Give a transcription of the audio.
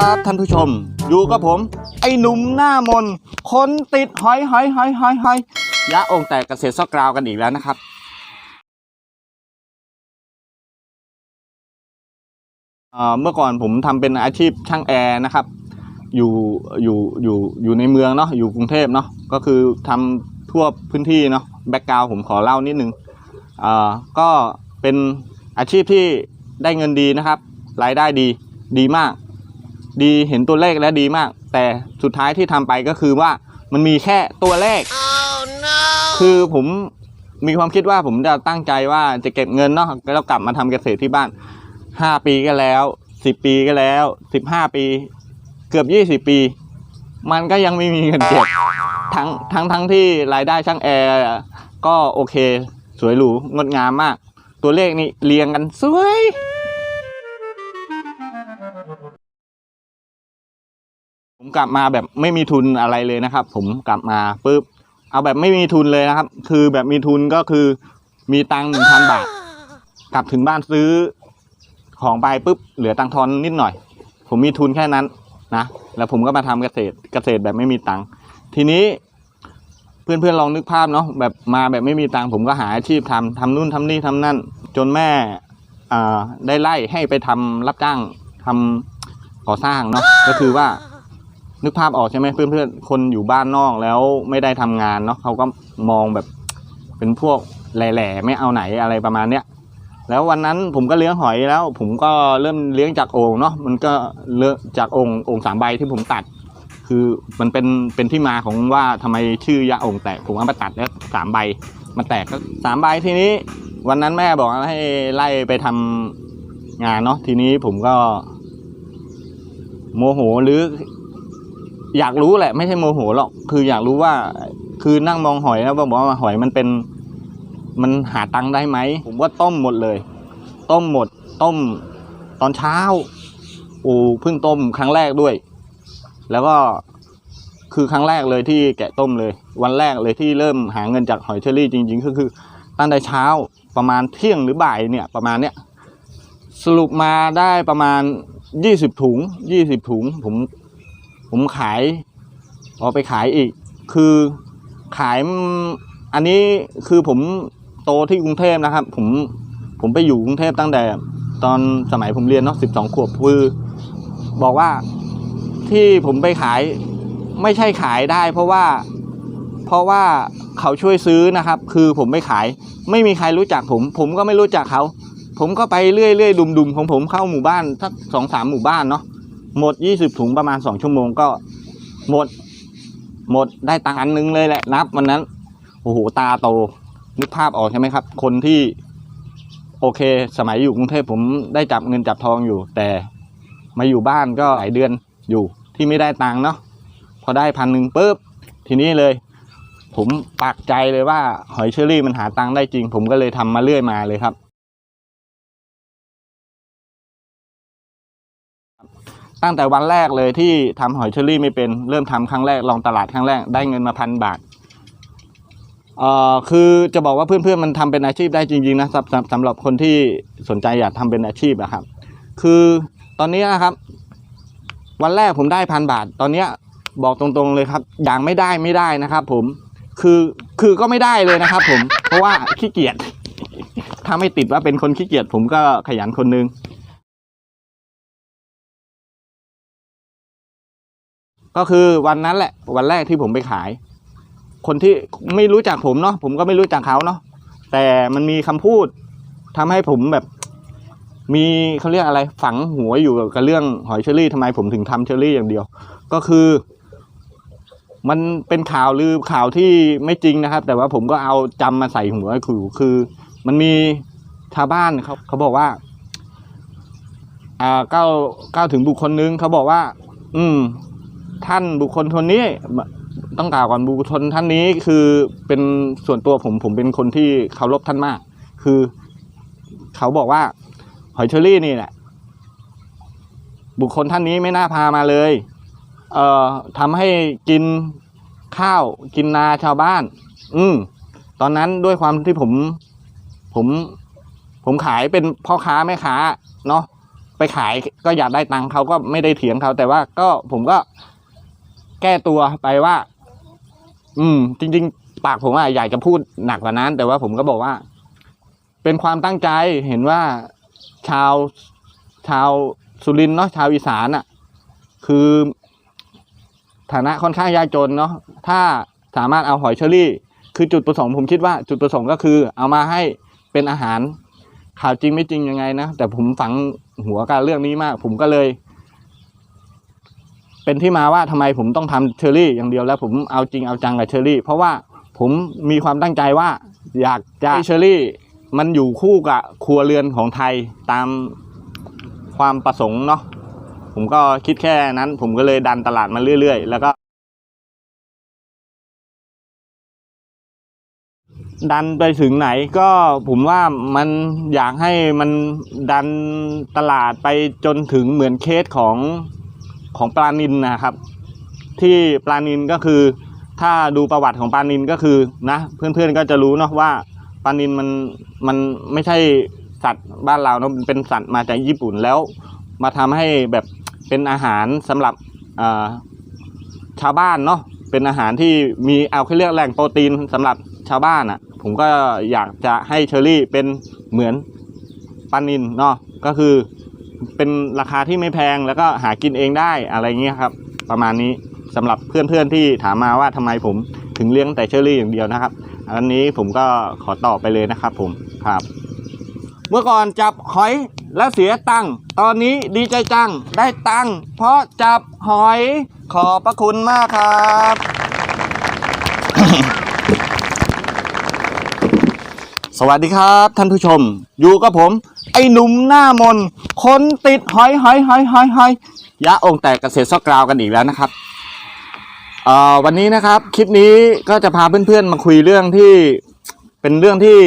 ครับท่านผู้ชม อยู่กับผม ไอ้หนุ่มหน้ามนคนติดหอยหอยหอยหอยหอยยะองแตกเกษตรซอกกราวกันอีกแล้วนะครับเมื่อก่อนผมทำเป็นอาชีพช่างแอร์นะครับ อยู่อยู่อยู่อยู่ในเมืองเนาะอยู่กรุงเทพเนาะก็คือทำทั่วพื้นที่เนาะแบ็กกราวผมขอเล่านิดนึงเอ่อก็เป็นอาชีพที่ได้เงินดีนะครับ รายได้ดีดีมาก ดีเห็นตัวเลขแล้วดีมาก แต่สุดท้ายที่ทำไปก็คือว่ามันมีแค่ตัวเลขคือผมมีความคิดว่าผมจะตั้งใจว่าจะเก็บเงินเนาะแล้วกลับมาทำเกษตรที่บ้านห้าปีก็แล้วสิบปีก็แล้วสิบห้าปี เกือบยี่สิบปี มันก็ยังไม่มีเงินเก็บทั้งทั้งทั้งที่รายได้ช่างแอร์ก็โอเค สวยหรูงดงามมาก ตัวเลขนี่เรียงกันสวย ผมกลับมาแบบไม่มีทุนอะไรเลยนะครับ ผมกลับมาปุ๊บเอาแบบไม่มีทุนเลยนะครับ คือแบบมีทุนก็คือมีตังหนึ่งพันบาท กลับถึงบ้านซื้อของไปปุ๊บเหลือตังค์ทอนนิดหน่อย ผมมีทุนแค่นั้นนะแล้วผมก็มาทำเกษตรเกษตรแบบไม่มีตังค์ทีนี้เพื่อนๆลองนึกภาพเนาะแบบมาแบบไม่มีตังค์ผมก็หาอาชีพทำทำนู่นทำนี่ทำนั่น จนแม่อ่าได้ไล่ให้ไปทำรับจ้างทำก่อสร้างเนาะก็คือว่า นึกภาพออกใช่ไหมเพื่อนๆคนอยู่บ้านนอกแล้วไม่ได้ทำงานเนาะเขาก็มองแบบเป็นพวกแหล่ๆไม่เอาไหนอะไรประมาณเนี้ยแล้ววันนั้นผมก็เลี้ยงหอยแล้ว ผมก็เริ่มเลี้ยงจากโอ่งเนาะมันก็เลือกจากโอ่งโอ่งสามใบที่ผมตัด คือมันเป็นเป็นที่มาของว่าทำไมชื่อยาโอ่งแตกผมเอามาตัดแล้วสามใบมันแตกก็สามใบทีนี้ วันนั้นแม่บอกให้ไล่ไปทำงานเนาะทีนี้ผมก็ โมโหหรือ อยากรู้แหละไม่ใช่โมโหหรอกคืออยากรู้ว่า คือนั่งมองหอยแล้วบอกว่าหอยมันเป็น มันหาตังค์ได้ไหมผมว่าต้มหมดเลย ต้มหมด ต้มตอนเช้าโอ้เพิ่งต้มครั้งแรกด้วย แล้วก็คือครั้งแรกเลยที่แกะต้มเลย วันแรกเลยที่เริ่มหาเงินจากหอยเชอรี่จริง ๆ ก็คือตั้งแต่เช้าประมาณเที่ยงหรือบ่ายเนี่ยประมาณเนี้ยสรุปมาได้ประมาณยี่สิบถุงยี่สิบถุง ผม ผมขายเอาไปขายอีก คือขายอันนี้คือผมโตที่กรุงเทพนะครับ ผมผมไปอยู่กรุงเทพตั้งแต่ ตอนสมัยผมเรียนเนาะสิบสองขวบคือบอกว่าที่ผมไปขายไม่ใช่ขายได้เพราะว่าเพราะว่าเขาช่วยซื้อนะครับ คือผมไปขาย ไม่มีใครรู้จักผม ผมก็ไม่รู้จักเขา ผมก็ไปเรื่อยๆดุมๆของผมเข้าหมู่บ้านสักสองสามหมู่บ้านเนาะ หมดยี่สิบถุงประมาณสองชั่วโมงก็หมด หมดได้ตังค์อันนึงเลยแหละนับวันนั้นโอ้โหตาโต นึกภาพออกใช่ไหมครับ คนที่โอเค สมัยอยู่กรุงเทพผมได้จับเงินจับทองอยู่ แต่มาอยู่บ้านก็หลายเดือนอยู่ที่ไม่ได้ตังค์เนาะพอได้พันหนึ่งปุ๊บทีนี้เลย ผมปักใจเลยว่าหอยเชอรี่มันหาตังค์ได้จริง ผมก็เลยทำมาเรื่อยมาเลยครับ ตั้งแต่วันแรกเลยที่ทำหอยเชอรี่ไม่เป็นเริ่มทำครั้งแรกลองตลาดครั้งแรกได้เงินมาพันบาทเอ่อคือจะบอกว่าเพื่อนๆมันทำเป็นอาชีพได้จริงๆนะสำสำหรับคนที่สนใจอยากทำเป็นอาชีพอะครับ คือตอนนี้นะครับ วันแรกผมได้พันบาท ตอนเนี้ยบอกตรงๆเลยครับอย่างไม่ได้ไม่ได้นะครับ ผมคือคือก็ไม่ได้เลยนะครับ ผม เพราะว่าขี้เกียจถ้าไม่ติดว่าเป็นคนขี้เกียจผมก็ขยันคนนึง ก็คือวันนั้นแหละ วันแรกที่ผมไปขาย คนที่ไม่รู้จักผมเนาะผมก็ไม่รู้จักเขาเนาะแต่มันมีคำพูดทำให้ผมแบบ มีเขาเรียกอะไรฝังหัวอยู่กับเรื่องหอยเชอรี่ทำไมผมถึงทำเชอรี่อย่างเดียว ก็คือ มันเป็นข่าวลือข่าวที่ไม่จริงนะครับ แต่ว่าผมก็เอาจำมาใส่หัวคือคือ มันมีชาวบ้านเขาเขาบอกว่า อ่าก้าวก้าวถึงบุคคลนึงเขาบอกว่า อืม ท่านบุคคลคนนี้ต้องกล่าวก่อนบุคคลท่านนี้คือเป็นส่วนตัวผมผมเป็นคนที่เคารพท่านมาก คือเขาบอกว่า หอยเชอรี่นี่แหละบุคคลท่านนี้ไม่น่าพามาเลย เอ่อทำให้กินข้าวกินนาชาวบ้าน อืมตอนนั้นด้วยความที่ผม ผม ผมขายเป็นพ่อค้าแม่ค้า เนาะไปขายก็อยากได้ตังค์เขาก็ไม่ได้เถียงเขาแต่ว่าก็ผมก็ แก้ตัวไปว่า อืม จริง ๆ ปากผมอะอยากจะพูดหนักกว่านั้น แต่ว่าผมก็บอกว่า เป็นความตั้งใจเห็นว่าชาวชาวสุรินทร์เนาะชาวอีสานอะคือฐานะค่อนข้างยากจนเนาะถ้าสามารถเอาหอยเชอรี่ คือจุดประสงค์ผมคิดว่าจุดประสงค์ก็คือ เอามาให้เป็นอาหารข่าวจริงไม่จริงยังไงนะแต่ผมฝังหัวกับเรื่องนี้มาก ผมก็เลย เป็นที่มาว่าทำไมผมต้องทำเชอรี่อย่างเดียวแล้วผมเอาจริงเอาจังกับเชอรี่ เพราะว่าผมมีความตั้งใจว่าอยากจะให้เชอรี่มันอยู่คู่กับครัวเรือนของไทยตามความประสงค์เนาะผมก็คิดแค่นั้น ผมก็เลยดันตลาดมาเรื่อย ๆ แล้วก็ดันไปถึงไหนก็ผมว่ามันอยากให้มันดันตลาดไปจนถึงเหมือนเคสของ ของปลานินนะครับ ที่ปลานินก็คือ ถ้าดูประวัติของปลานินก็คือนะ เพื่อนๆก็จะรู้เนาะว่าปลานินมันมันไม่ใช่สัตว์บ้านเราเนาะเป็นสัตว์มาจากญี่ปุ่นแล้ว มาทำให้แบบเป็นอาหารสำหรับชาวบ้านเนาะเป็นอาหารที่มีเอาเขาเรียกแหล่งโปรตีนสำหรับชาวบ้านอะ่ะ ผมก็อยากจะให้เชอรี่เป็นเหมือนปลานินเนาะก็คือ เป็นราคาที่ไม่แพงแล้วก็หากินเองได้อะไรเงี้ยครับ ประมาณนี้สำหรับเพื่อนๆที่ถามมาว่าทำไมผมถึงเลี้ยงแต่เชอรี่อย่างเดียวนะครับ อันนี้ผมก็ขอตอบไปเลยนะครับผมครับ เมื่อก่อนจับหอยแล้วเสียตังค์ตอนนี้ดีใจจังได้ตังค์เพราะจับหอยขอบพระคุณมากครับ สวัสดีครับท่านผู้ชม อยู่กับผม ไอ้หนุ่มหน้ามนคนติดหอยหอยหอยหอยหอยยะองแตกเกษตรซอกกราวกันอีกแล้วนะครับเอ่อวันนี้นะครับคลิปนี้ก็จะพาเพื่อนๆมาคุยเรื่องที่เป็นเรื่องที่